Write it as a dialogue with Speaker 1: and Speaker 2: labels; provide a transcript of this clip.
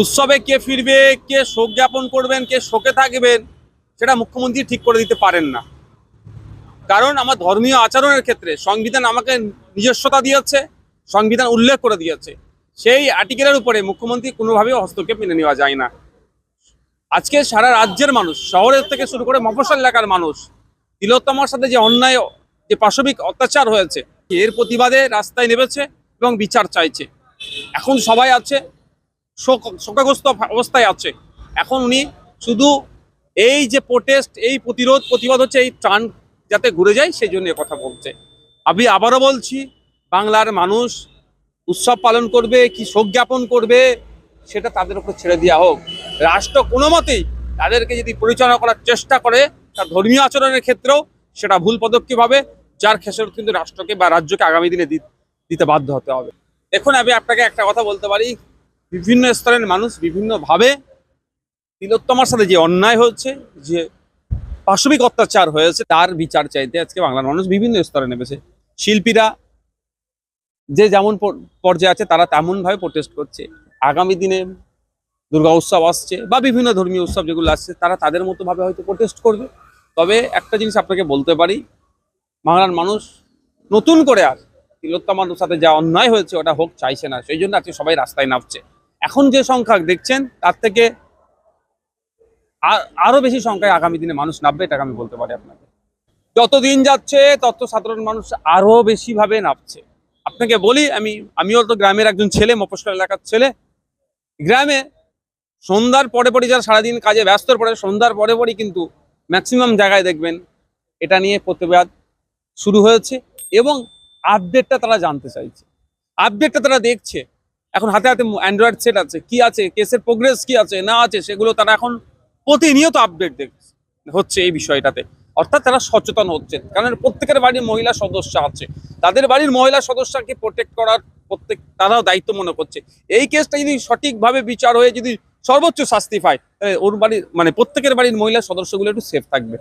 Speaker 1: উৎসবে কে ফিরবে, কে শোক জ্ঞাপন করবেন, কে শোকে থাকবেন, সেটা মুখ্যমন্ত্রী ঠিক করে দিতে পারেন না। কারণ আমার ধর্মীয় আচরণের ক্ষেত্রে সংবিধান আমাকে নিজস্বতা দিয়েছে, সংবিধান উল্লেখ করে দিয়েছে। সেই আর্টিকেলের উপরে মুখ্যমন্ত্রী কোনোভাবেই হস্তক্ষেপ মেনে নেওয়া যায় না। আজকে সারা রাজ্যের মানুষ, শহরের থেকে শুরু করে মফস্বল এলাকার মানুষ, তিলোত্তমার সাথে যে অন্যায়, যে পাশবিক অত্যাচার হয়েছে, এর প্রতিবাদে রাস্তায় নেমেছে এবং বিচার চাইছে। এখন সবাই আছে শোক, শোকাগ্রস্ত অবস্থায় আছে। এখন উনি শুধু এই যে প্রোটেস্ট এই প্রতিরোধ, প্রতিবাদ হচ্ছে, এই ত্রাণ যাতে ঘুরে যায়, সেই জন্য কথা বলছে। আমি আবারও বলছি, বাংলার মানুষ উৎসব পালন করবে, কি শোক জ্ঞাপন করবে, সেটা তাদের উপর ছেড়ে দেওয়া হোক। রাষ্ট্র কোনো মতেই তাদেরকে যদি পরিচালনা করার চেষ্টা করে তার ধর্মীয় আচরণের ক্ষেত্রেও সেটা ভুল পদক্ষেপ হবে, যার খেসারত কিন্তু রাষ্ট্রকে বা রাজ্যকে আগামী দিনে দিতে বাধ্য হতে হবে। এখন আমি আপনাকে একটা কথা বলতে পারি বিভিন্ন স্তরের মানুষ বিভিন্নভাবে তিলোত্তমার সাথে যে অন্যায় হচ্ছে, যে পাশবিক অত্যাচার হয়েছে, তার বিচার চাইতে আজকে বাংলার মানুষ বিভিন্ন স্তরে নেমেছে। শিল্পীরা যে যেমন পর্যায়ে আছে, তারা তেমনভাবে প্রোটেস্ট করছে। আগামী দিনে দুর্গা উৎসব আসছে বা বিভিন্ন ধর্মীয় উৎসব যেগুলো আসছে, তারা তাদের মতো ভাবে হয়তো প্রোটেস্ট করবে। তবে একটা জিনিস আপনাকে বলতে পারি, বাংলার মানুষ নতুন করে আর তিলোত্তমার সাথে যা অন্যায় হয়েছে, ওটা হোক, চাইছে না। সেই জন্য আজকে সবাই রাস্তায় নামছে। এখন যে সংখ্যা দেখছেন, তার থেকে আর- আরও বেশি সংখ্যায় আগামী দিনে মানুষ নামবে, এটাকে আমি বলতে পারি আপনাকে। যত দিন যাচ্ছে, তত সাধারণ মানুষ আরও বেশি ভাবে নামছে। আপনাকে বলি, আমি, আমিও তো গ্রামের একজন ছেলে, মফস্বল এলাকার ছেলে। গ্রামে সন্ধ্যার পরে পরে যারা সারাদিন কাজে ব্যস্ত পরে সন্ধ্যার পরে পরই কিন্তু ম্যাক্সিমাম জায়গায় দেখবেন, এটা নিয়ে প্রতিবাদ শুরু হয়েছে এবং আপডেটটা তারা জানতে চাইছে। আপডেটটা তারা দেখছে। এখন হাতে হাতে অ্যান্ড্রয়েড সেট আছে, কি আছে, কেসের প্রোগ্রেস কি আছে, না আছে, সেগুলো তারা এখন প্রতিনিয়ত আপডেট দেখছে হচ্ছে এই বিষয়টাতে। অর্থাৎ তারা সচেতন হচ্ছে কারণ প্রত্যেকের বাড়ির মহিলা সদস্য আছে। তাদের বাড়ির মহিলা সদস্যকে প্রোটেক্ট করার প্রত্যেক, তারাও দায়িত্ব মনে করছে। এই কেসটা যদি সঠিকভাবে বিচার হয়ে যদি সর্বোচ্চ শাস্তি পায়, তাহলে ওর বাড়ির মানে প্রত্যেকের বাড়ির মহিলা সদস্যগুলো একটু সেফ থাকবে।